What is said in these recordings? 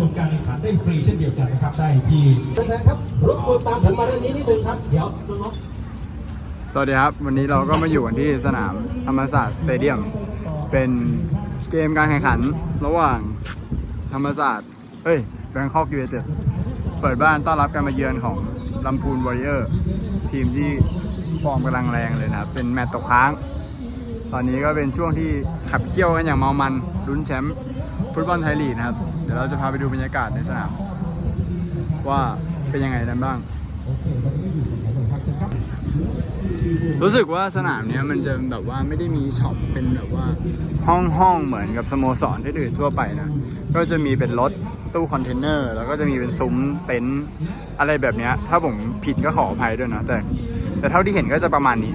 ชมการแข่งขันได้ฟรีเช่นเดียวกันนะครับได้ที่แฟนๆครับรบกวนตามผมมาด้านนี้นิดนึงครับเดี๋ยวน้องสวัสดีครับ วันนี้เราก็มาอยู่กันที่สนามธรรมศาสตร์สเตเดียม เป็นเกมการแข่งขันระหว่างธรรมศาสตร์เฮ้ยแบงคอกยู i นเต็ดเปิดบ้านต้อนรับการมาเยือนของลำพูนวอริเออร์ ทีมที่ฟอร์มกำลังแรงเลยนะครับ เป็นแมตต์ตกค้าง ตอนนี้ก็เป็นช่วงที่ขับเคี่ยวกันอย่างเมามันลุ้นแชมป์ฟุตบอลไทยลีกนะครับ เดี๋ยวเราจะพาไปดูบรรยากาศในสนาม ว่าเป็นยังไงกันบ้าง รู้สึกว่าสนามเนี้ยมันจะแบบว่าไม่ได้มีช็อปเป็นแบบว่าห้องห้องเหมือนกับสโมสรที่อื่นทั่วไปนะ ก็จะมีเป็นรถตู้คอนเทนเนอร์ แล้วก็จะมีเป็นซุ้มเต็นท์อะไรแบบเนี้ยถ้าผมผิดก็ขออภัยด้วยนะแต่ แต่เท่าที่เห็นก็จะประมาณนี้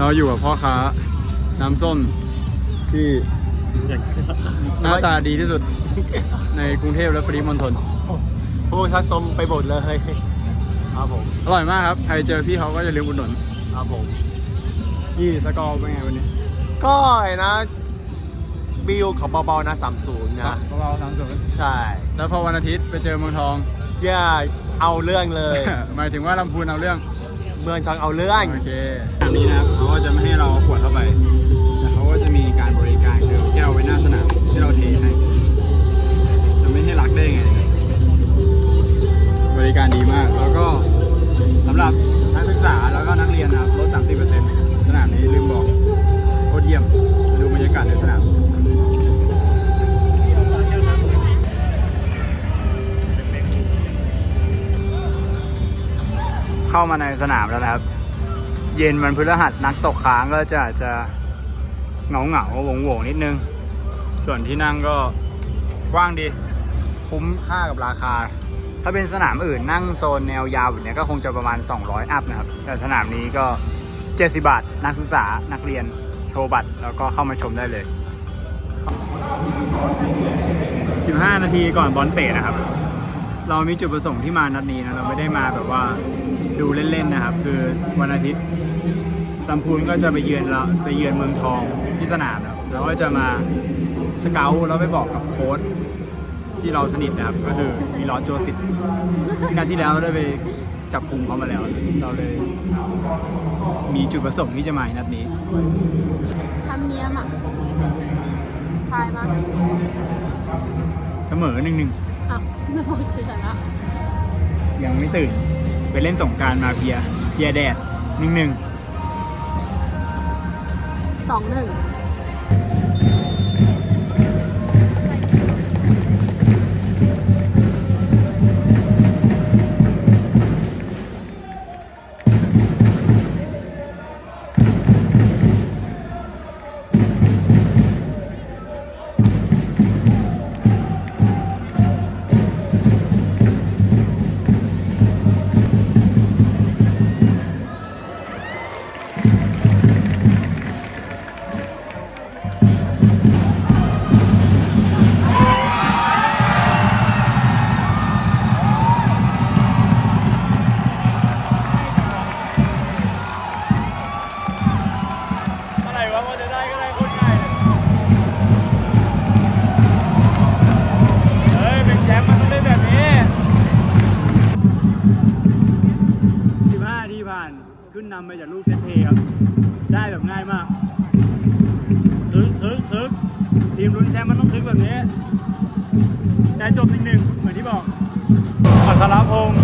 เราอยู่กับพ่อค้า น้ำส้มที่หน้าตาดีที่สุดในกรุงเทพและปริมณฑลโอ้ชัดชมไปหมดเลยครับผมอร่อยมากครับ ใครเจอพี่เขาก็อย่าลืมอุดหนุนครับผมพี่สกอร์เป็นไงวันนี้ ก็ไอ้นะบิวเขาเบาๆนะสามศูนย์นะพวกเราสามศูนย์ใช่ แล้วพอวันอาทิตย์ไปเจอเมืองทอง อย่าเอาเรื่องเลย หมายถึงว่าลำพูนเอาเรื่อง เมืองทองเอาเรื่องโอเคทางนี้นะครับเขาก็จะไม่ให้เราเอาขวดเข้าไป แต่เขาก็จะมีการบริการคือแก้วไว้หน้าสนามที่เราเทให้ จะไม่ให้รักได้ไง บริการดีมาก แล้วก็ามาในสนามแล้วนะครับ เย็นวันพฤหัสนักตกค้างก็จะจะเหงาเหงาวงวงนิดนึง ส่วนที่นั่งก็ว้างดี คุ้มค่ากับราคา ถ้าเป็นสนามอื่นนั่งโซนแนวยาวแบบนี้ก็คงจะประมาณ 200 อัพนะครับ แต่สนามนี้ก็ 70 บาท นักศึกษานักเรียนโชว์บัตร แล้วก็เข้ามาชมได้เลย 15 นาทีก่อนบอลเตะนะครับ เรามีจุดประสงค์ที่มานัดนี้นะ เราไม่ได้มาแบบว่า ดูเล่นๆนะครับ คือวันอาทิตย์ลำพูนก็จะไปเยือนเราไปเยือนเมืองทองที่สนามนะครับแล้วก็จะมาสเกลแล้วไปบอกกับโค้ชที่เราสนิทนะครับ ก็คือมีลอสโจสิตที่นัดที่แล้วได้ไปจับกลุ่มเขามาแล้ว เราเลย มีจุดประสงค์ที่จะมาในนัดนี้ ทำเนียมอะทายมาเสมอหนึ่งหนึ่งอะไม่พูดคือชนะยังไม่ตื่น ไปเล่นสงการมาเพียเพียแดดหนึ่งหนึ่งสองหนึ่ง ขึ้นนำไปจากลูกเซตเพย์ครับ ได้แบบง่ายมาก ซึ้งซึ้งซึ้งทีมลุ้นแชมป์มันต้องซึ้งแบบนี้ แต่จบหนึ่งหนึ่งเหมือนที่บอกอัครพงศ์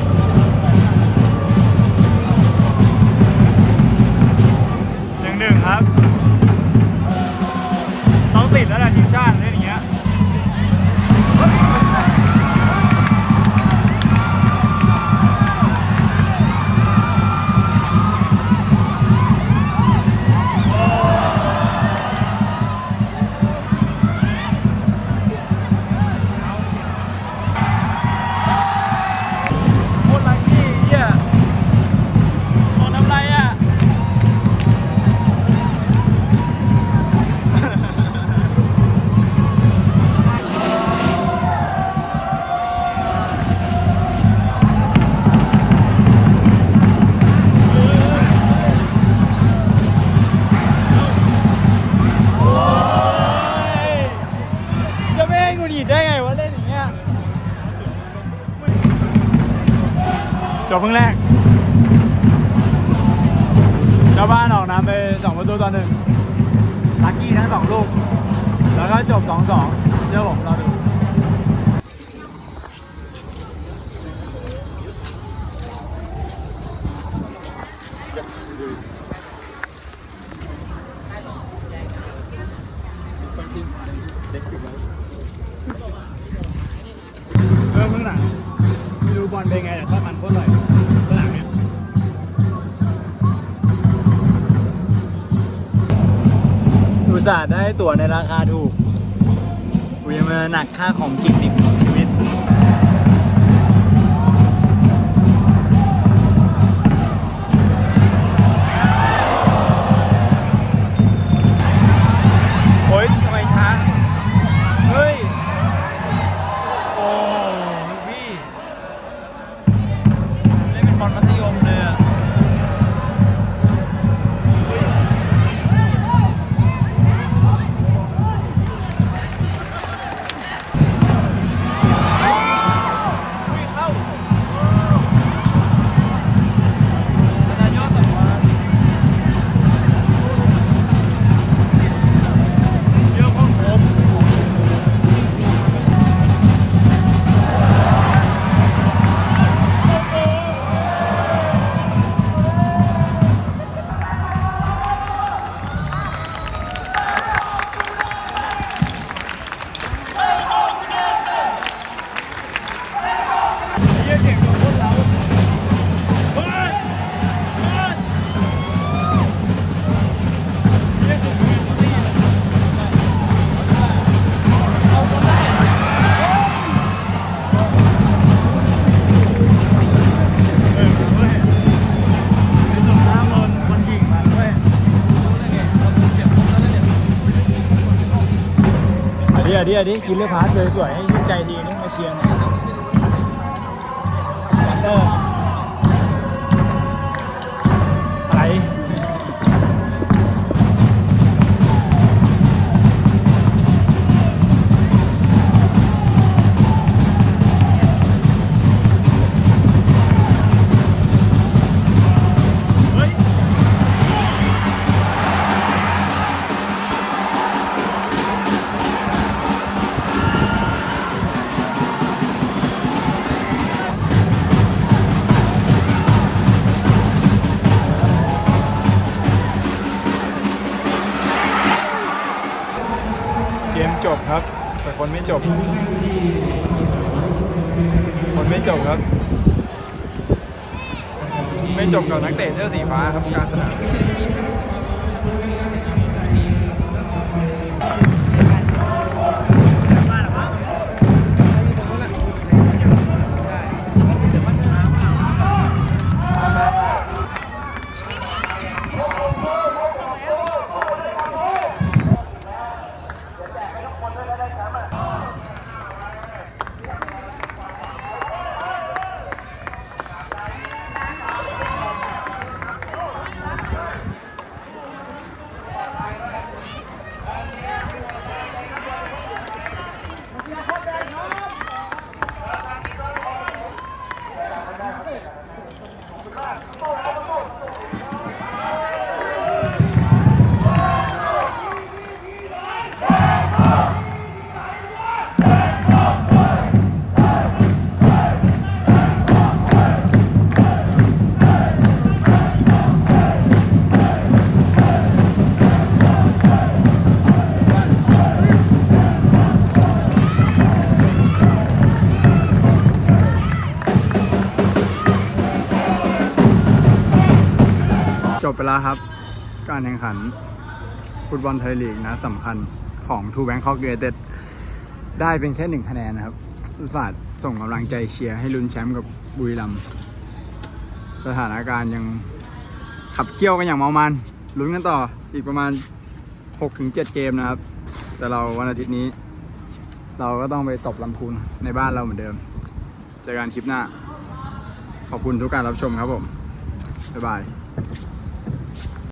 เพิ่งแรก เจ้าบ้านออกนำไปสองประตูต่อหนึ่งลักกี้ทั้งสองลูก แล้วก็จบสองสอง ส่าห์ได้ตั๋วในราคาถูกกูยังมาหนักค่าของกินอีกชีวิตโอ๊ยทำไมช้า เฮ้ย โอ้ลูกพี่เล่นเป็นบอลมัธยมเลยอะ ดีอันนี้กินเลือดพาร์ทสวยๆให้ชื่นใจทีนึงมาเชียร์หน่อย คนไม่จบ คนไม่จบครับ ไม่จบกับนักเตะเสื้อสีฟ้าครับกลารสนาม ไปแล้วครับ การแข่งขันฟุตบอลไทยลีกนะสำคัญของทูแบงคอกยูไนเต็ดได้เป็นแค่หนึ่งคะแนนนะครับอุตส่าห์ส่งกำลังใจเชียร์ให้ลุ้นแชมป์กับบุรีรัมย์สถานการณ์ยังขับเคี่ยวกันอย่างเมามันลุ้นกันต่ออีกประมาณ 6-7 เกมนะครับ แต่เราวันอาทิตย์นี้ เราก็ต้องไปตบลำพูนในบ้านเราเหมือนเดิมเจอกันคลิปหน้า ขอบคุณทุกการรับชมครับผม บ๊ายบาย